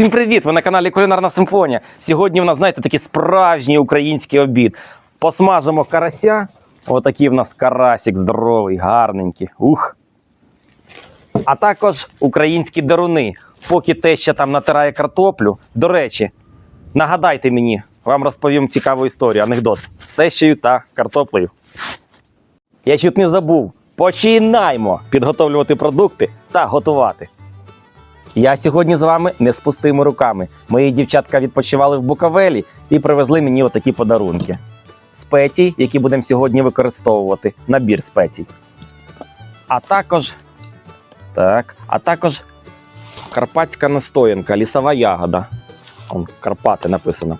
Всім привіт! Ви на каналі Кулінарна Симфонія. Сьогодні в нас, знаєте, такий справжній український обід. Посмажимо карася. Отакий в нас карасик здоровий, гарненький. Ух. А також українські даруни. Поки теща там натирає картоплю. До речі, нагадайте мені, вам розповім цікаву історію, анекдот з тещею та картоплею. Я чуть не забув. Починаємо підготовлювати продукти та готувати. Я сьогодні з вами не з пустими руками. Мої дівчатка відпочивали в Буковелі і привезли мені отакі подарунки. Спеції, які будемо сьогодні використовувати. Набір спецій. А також. Так, а також карпатська настоянка, лісова ягода. Он Карпати написано.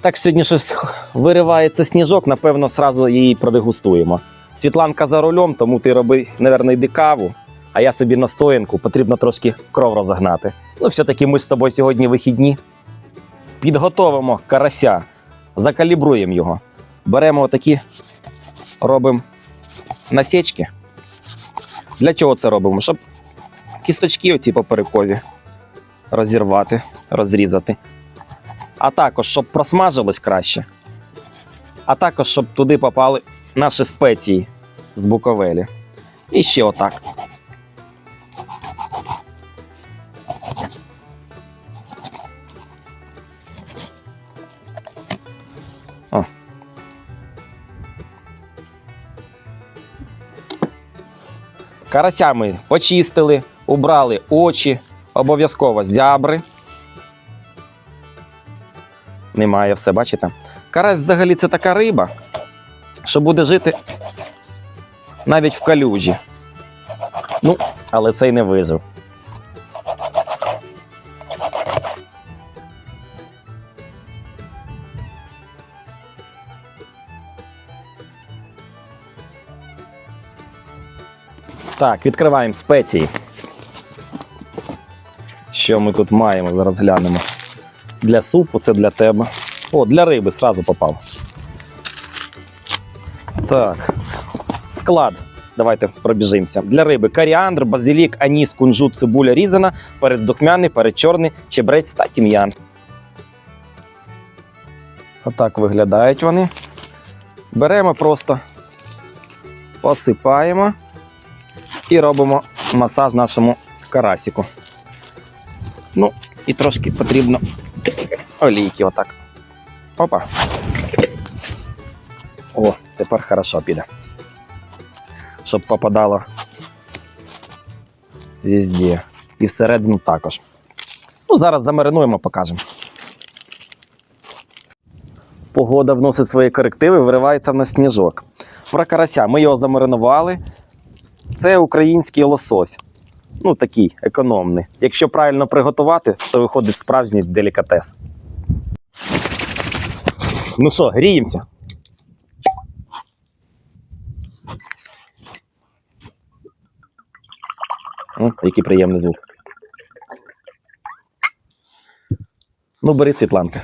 Так сьогодні щось виривається сніжок, напевно, сразу її продегустуємо. Світланка за рулем, тому ти роби, напевно, йди каву а я собі настоянку, потрібно трошки кров розогнати. Ну, все-таки ми з тобою сьогодні вихідні. Підготовимо карася, закалібруємо його. Беремо отакі, робимо насічки. Для чого це робимо? Щоб кісточки оці поперекові розірвати, розрізати. А також, щоб просмажилось краще. А також, щоб туди попали наші спеції з буковелі. І ще отак. Карася ми почистили, убрали очі, обов'язково зябри. Немає все, бачите? Карась взагалі це така риба, що буде жити навіть в калюжі. Ну, але цей не вижив. Так, відкриваємо спеції. Що ми тут маємо? Зараз глянемо. Для супу це для тебе. О, для риби сразу попав. Так. Склад. Давайте пробіжимося. Для риби коріандр, базилік, аніс, кунжут, цибуля різана, перець духмяний, перець чорний, чебрець та тім'ян. Отак виглядають вони. Беремо просто, посипаємо і робимо масаж нашому карасику. Ну, і трошки потрібно олійки отак. Опа. О, тепер хорошо піде. Щоб попадало везде. І всередину також. Ну, зараз замаринуємо, покажемо. Погода вносить свої корективи, виривається в нас сніжок. Про карася ми його замаринували. Це український лосось. Ну, такий економний. Якщо правильно приготувати, то виходить справжній делікатес. Ну що, гріємося? О, який приємний звук. Ну, бери Світланка.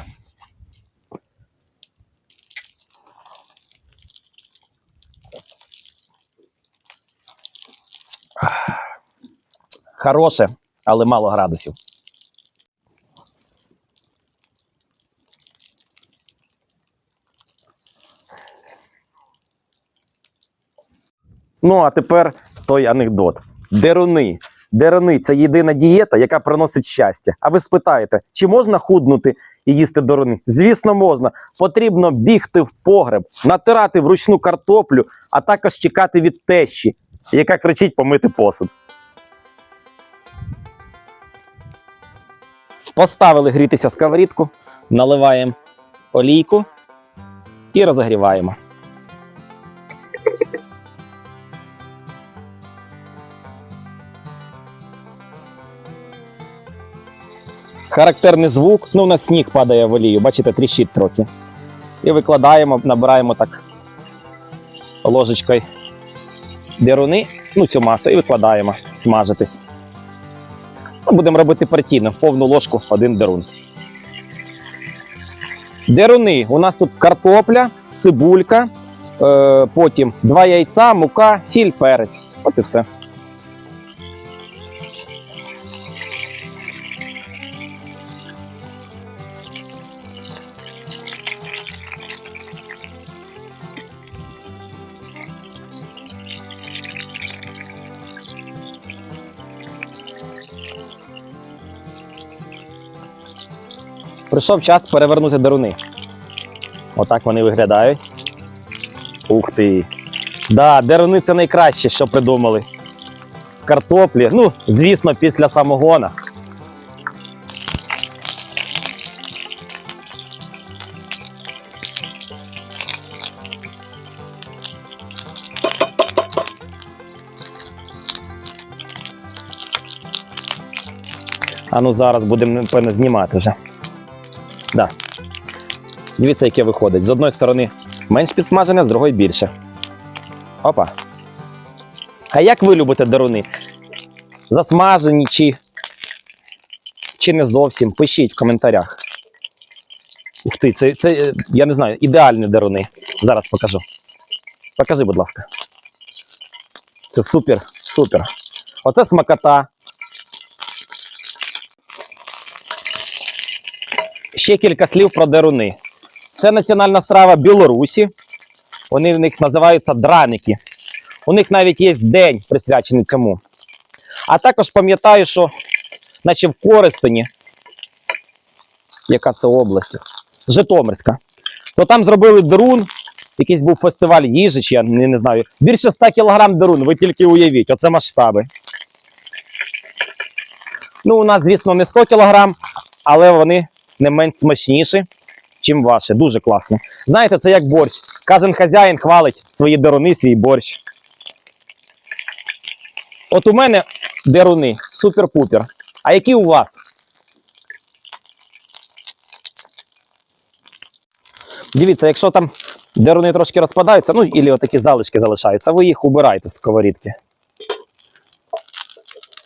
Хороше, але мало градусів. Ну, а тепер той анекдот. Деруни. Деруни це єдина дієта, яка приносить щастя. А ви спитаєте, чи можна худнути і їсти деруни? Звісно, можна. Потрібно бігти в погреб, натирати вручну картоплю, а також чекати від тещі, яка кричить помити посуд. Поставили грітися сковорідку, наливаємо олійку і розігріваємо. Характерний звук. Ну, у нас сніг падає в олію, бачите, тріщить трохи. І викладаємо, набираємо так ложечкою деруни, ну цю масу, і викладаємо смажитись. Будемо робити партійно, повну ложку один дерун. Деруни. У нас тут картопля, цибулька, е, потім два яйця, мука, сіль, перець. От і все. Прийшов час перевернути деруни. Отак вони виглядають. Ух ти. Да, деруни це найкраще, що придумали. З картоплі. Ну, звісно, після самогона. А ну зараз будемо, напевно, знімати вже. Да. Дивіться, яке виходить. З одної сторони менш підсмажене, з другої більше. Опа. А як ви любите деруни? Засмажені чи, чи не зовсім? Пишіть в коментарях. Ух ти, це, це, я не знаю, ідеальні деруни. Зараз покажу. Покажи, будь ласка. Це супер, супер. Оце смакота. Ще кілька слів про деруни. Це національна страва Білорусі. Вони в них називаються драники. У них навіть є день присвячений цьому. А також пам'ятаю, що наче в Коростені, яка це область? Житомирська. То там зробили дерун, якийсь був фестиваль їжі, чи я не, не знаю. Більше 100 кг дерун, ви тільки уявіть, оце масштаби. Ну, у нас, звісно, не 100 кг, але вони не менш смачніші, чим ваші. Дуже класно. Знаєте, це як борщ. Кожен хазяїн хвалить свої деруни, свій борщ. От у мене деруни супер-пупер. А які у вас? Дивіться, якщо там деруни трошки розпадаються, ну і отакі залишки залишаються, ви їх убираєте з сковорідки.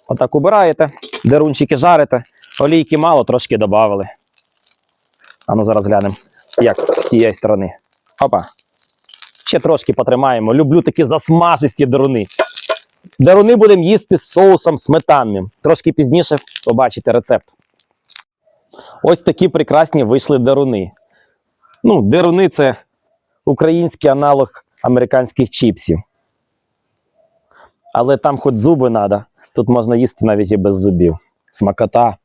Отак убираєте, дерунчики жарите, олійки мало, трошки додали. А ну зараз глянемо, як з цієї сторони. Опа. Ще трошки потримаємо. Люблю такі засмажисті деруни. Деруни будемо їсти з соусом сметанним. Трошки пізніше побачите рецепт. Ось такі прекрасні вийшли деруни. Ну, деруни це український аналог американських чіпсів. Але там хоч зуби треба. Тут можна їсти навіть і без зубів. Смакота.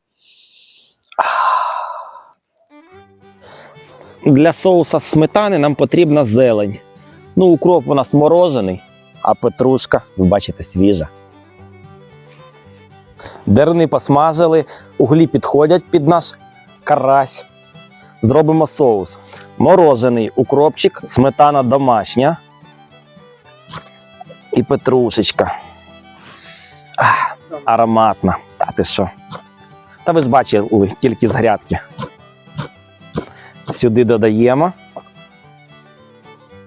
Для соуса сметани нам потрібна зелень. Ну, укроп у нас морожений, а петрушка, ви бачите, свіжа. Дерни посмажили, углі підходять під наш карась. Зробимо соус. Морожений укропчик, сметана домашня. І петрушечка. Ах, ароматна. Та ти що? Та ви ж бачили тільки з грядки. Сюди додаємо,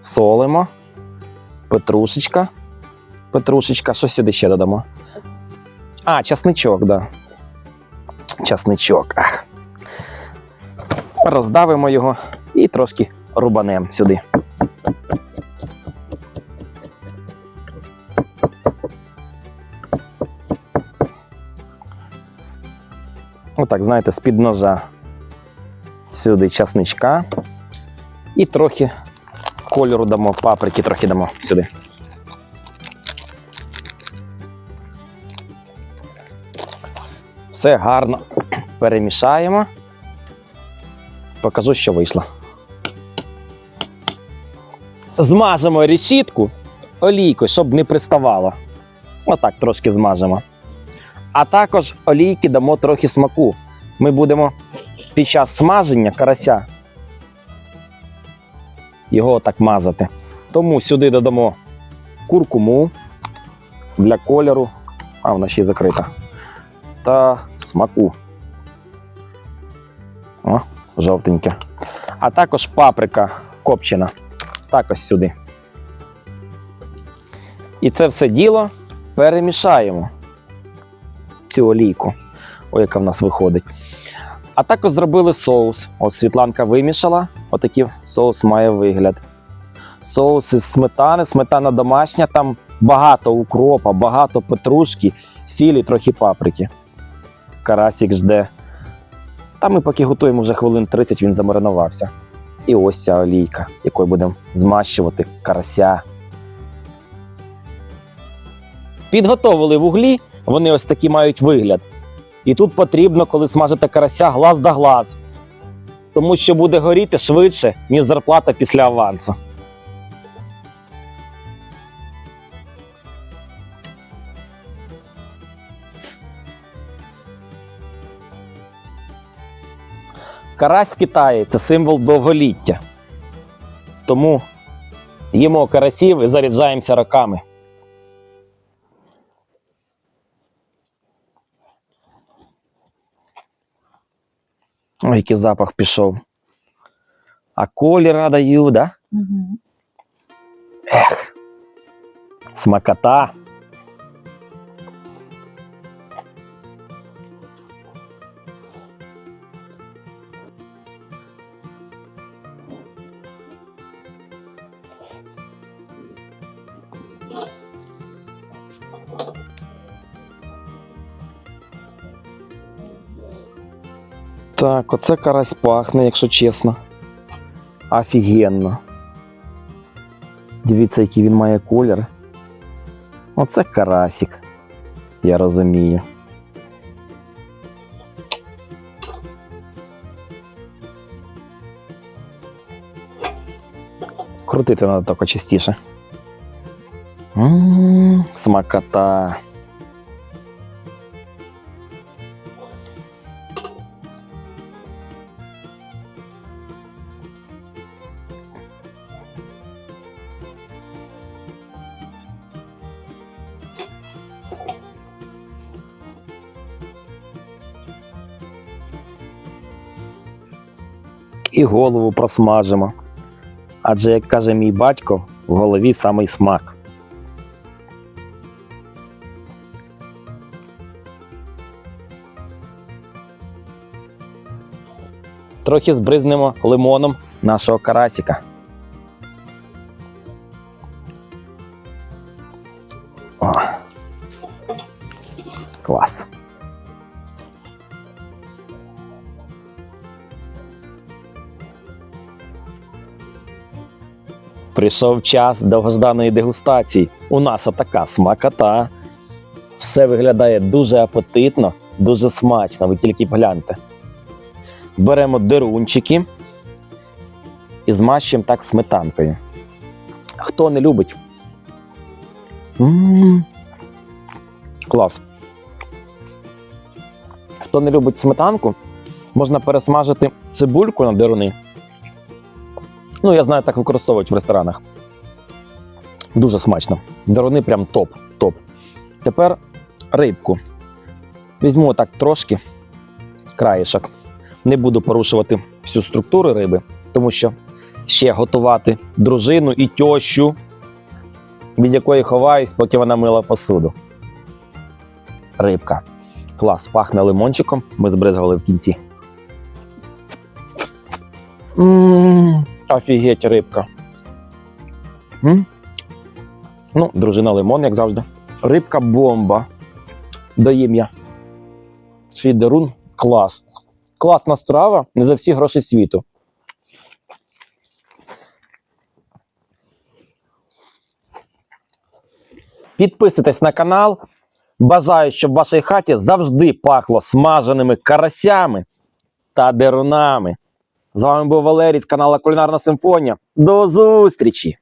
солимо, петрушечка. Петрушечка, що сюди ще додамо? А, часничок, да. Часничок. Ах. Роздавимо його і трошки рубанем сюди. Отак, знаєте, з-під ножа сюди часничка і трохи кольору дамо, паприки трохи дамо сюди. Все гарно перемішаємо. Покажу, що вийшло. Змажемо решітку олійкою, щоб не приставало. Отак трошки змажемо. А також олійки дамо трохи смаку. Ми будемо під час смаження карася його так мазати. Тому сюди додамо куркуму для кольору, а вона ще й закрита. Та смаку. О, жовтеньке. А також паприка копчена. Так ось сюди. І це все діло перемішаємо. Цю олійку. Ой, яка в нас виходить. А також зробили соус. От Світланка вимішала. Отакий соус має вигляд. Соус із сметани, сметана домашня, там багато укропа, багато петрушки, сілі, трохи паприки. Карасик жде. Та ми поки готуємо вже хвилин 30, він замаринувався. І ось ця олійка, якою будемо змащувати карася. Підготовили вуглі, вони ось такі мають вигляд. І тут потрібно, коли смажите карася, глаз да глаз. Тому що буде горіти швидше, ніж зарплата після авансу. Карась в Китаї це символ довголіття. Тому їмо карасів і заряджаємося роками. Ой, який запах пішов. А кольора даю, да? Угу. Ех. Смакота. Так, оце карась пахне, якщо чесно. Офігенно. Дивіться, який він має колір. Оце карасик. Я розумію. Крутити треба тільки частіше. М, Смакота. І голову просмажимо. Адже, як каже мій батько, в голові самий смак. Трохи збризнемо лимоном нашого карасика. О. Клас. Прийшов час довгожданої дегустації. У нас отака смакота. Все виглядає дуже апетитно, дуже смачно. Ви тільки погляньте. Беремо дерунчики і змащуємо так сметанкою. Хто не любить? М, Клас. Хто не любить сметанку, можна пересмажити цибульку на деруни. Ну, я знаю, так використовують в ресторанах. Дуже смачно. Деруни прям топ. топ. Тепер рибку. Візьму так трошки краєшок. Не буду порушувати всю структуру риби, тому що ще готувати дружину і тьощу, від якої ховаюсь, поки вона мила посуду. Рибка. Клас, пахне лимончиком. Ми збризгали в кінці. М, Офігеть, рибка. М? Ну, дружина лимон, як завжди. Рибка бомба. Доїм я. Свій дерун клас. Класна страва, не за всі гроші світу. Підписуйтесь на канал. Бажаю, щоб в вашій хаті завжди пахло смаженими карасями та дерунами. З вами був Валерій з каналу Кулінарна Симфонія. До зустрічі!